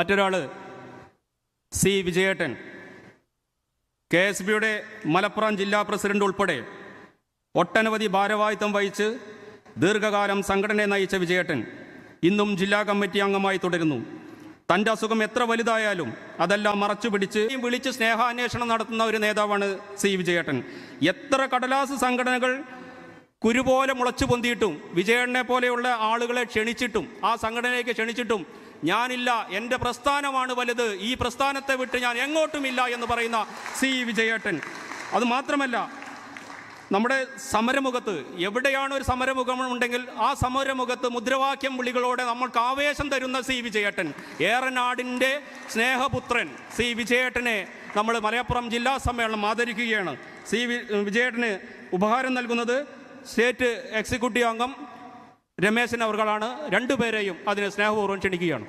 മറ്റൊരാൾ C വിജയേട്ടൻ. K S ബിയുടെ മലപ്പുറം ജില്ലാ പ്രസിഡന്റ് ഉൾപ്പെടെ ഒട്ടനവധി ഭാരവാഹിത്വം വഹിച്ച് ദീർഘകാലം സംഘടനയെ നയിച്ച വിജയേട്ടൻ ഇന്നും ജില്ലാ കമ്മിറ്റി അംഗമായി തുടരുന്നു. തന്റെ അസുഖം എത്ര വലുതായാലും അതെല്ലാം മറച്ചു പിടിച്ച് വിളിച്ച് സ്നേഹാന്വേഷണം നടത്തുന്ന ഒരു നേതാവാണ് സി വിജയേട്ടൻ. എത്ര കടലാസ് സംഘടനകൾ കുരുപോലെ മുളച്ചു പൊന്തിയിട്ടും വിജയണ്ണനെ പോലെയുള്ള ആളുകളെ ക്ഷണിച്ചിട്ടും ആ സംഘടനയിലേക്ക് ക്ഷണിച്ചിട്ടും ഞാനില്ല എന്റെ പ്രസ്ഥാനമാണ് വലുത് ഈ പ്രസ്ഥാനത്തെ വിട്ട് ഞാൻ എങ്ങോട്ടുമില്ല എന്ന് പറയുന്ന സി വിജയേട്ടൻ. അത് മാത്രമല്ല നമ്മുടെ സമരമുഖത്ത് എവിടെയാണ് ഒരു സമരമുഖം ഉണ്ടെങ്കിൽ ആ സമരമുഖത്ത് മുദ്രാവാക്യം വിളികളോടെ നമ്മൾക്ക് ആവേശം തരുന്ന സി വിജയേട്ടൻ. ഏറനാടിന്റെ സ്നേഹപുത്രൻ സി വിജയേട്ടനെ നമ്മൾ മലപ്പുറം ജില്ലാ സമ്മേളനം ആദരിക്കുകയാണ്. സി വിജയേട്ടന് ഉപഹാരം നൽകുന്നത് സ്റ്റേറ്റ് എക്സിക്യൂട്ടീവ് അംഗം രമേശൻ അവർകളാണ്. രണ്ടുപേരെയും അതിനെ സ്നേഹപൂർവം ക്ഷണിക്കുകയാണ്.